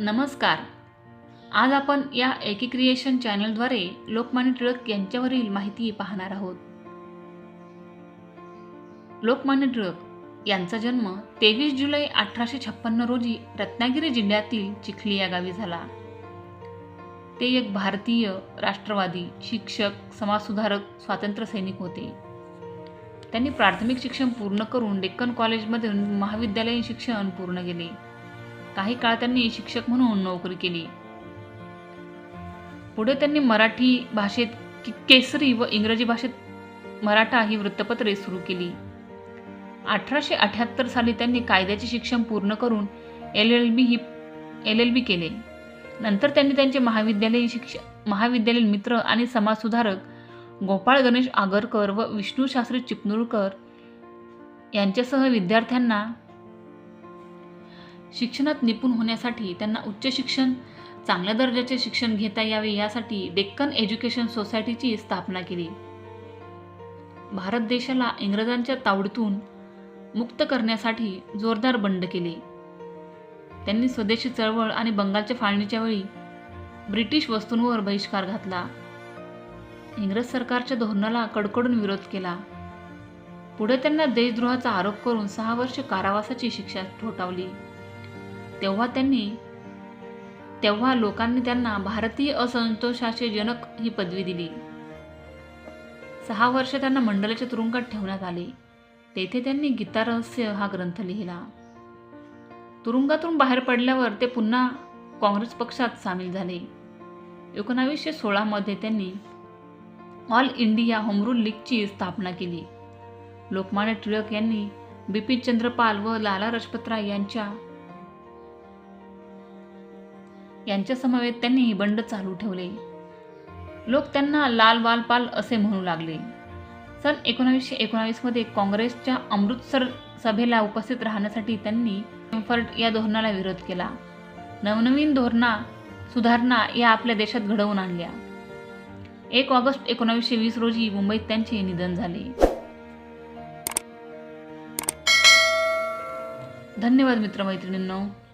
नमस्कार. आज आपण या एकीक्रिएशन चॅनलद्वारे लोकमान्य टिळक यांच्यावरील माहिती पाहणार आहोत. लोकमान्य टिळक यांचा जन्म तेवीस जुलै अठराशे छप्पन्न रोजी रत्नागिरी जिल्ह्यातील चिखली या गावी झाला. ते एक भारतीय राष्ट्रवादी शिक्षक समाजसुधारक स्वातंत्र्य सैनिक होते. त्यांनी प्राथमिक शिक्षण पूर्ण करून डेक्कन कॉलेजमधून महाविद्यालयीन शिक्षण पूर्ण केले. काही काळ त्यांनी शिक्षक म्हणून नोकरी केली. पुढे त्यांनी मराठी भाषेत कि- केसरी व इंग्रजी भाषेत मराठा ही वृत्तपत्रे सुरू केली. अठराशे अठ्याहत्तर साली त्यांनी कायद्याचे शिक्षण पूर्ण करून एल एल बी ही एल एल बी केले. नंतर त्यांनी त्यांचे महाविद्यालयीन शिक्षण महाविद्यालयीन मित्र आणि समाजसुधारक गोपाळ गणेश आगरकर व विष्णू शास्त्री चिपळूणकर यांच्यासह विद्यार्थ्यांना शिक्षणात निपुण होण्यासाठी त्यांना उच्च शिक्षण चांगल्या दर्जाचे शिक्षण घेता यावे यासाठी डेक्कन एज्युकेशन सोसायटीची स्थापना केली. भारत देशाला इंग्रजांच्या तावडीतून मुक्त करण्यासाठी जोरदार बंड केले. त्यांनी स्वदेशी चळवळ आणि बंगालच्या फाळणीच्या वेळी ब्रिटिश वस्तूंवर बहिष्कार घातला. इंग्रज सरकारच्या धोरणाला कडकडून विरोध केला. पुढे त्यांना देशद्रोहाचा आरोप करून सहा वर्ष कारावासाची शिक्षा ठोठावली. तेव्हा त्यांनी तेव्हा लोकांनी त्यांना भारतीय असंतोषाचे जनक ही पदवी दिली. सहा वर्ष त्यांना मंडलाच्या तुरुंगात ठेवण्यात आले. तेथे त्यांनी गीता रहस्य हा ग्रंथ लिहिला. तुरुंगातून बाहेर पडल्यावर ते पुन्हा काँग्रेस पक्षात सामील झाले. एकोणावीसशे सोळामध्ये त्यांनी ऑल इंडिया होमरूल लीगची स्थापना केली. लोकमान्य टिळक यांनी बिपिन चंद्रपाल व लाला लजपतराय यांच्या यांच्या समवेत त्यांनी बंड चालू ठेवले. लोक त्यांना लाल वाल पाल असे म्हणू लागले. सन एकोणावीसशे एकोणावीसमध्ये काँग्रेसच्या अमृतसर सभेला उपस्थित राहण्यासाठी त्यांनी कम्फर्ट या धोरणाला विरोध केला. नवनवीन धोरणा सुधारणा या आपल्या देशात घडवून आणल्या. एक ऑगस्ट एकोणावीसशे वीस रोजी मुंबईत त्यांचे निधन झाले. धन्यवाद मित्रमैत्रिणींनो.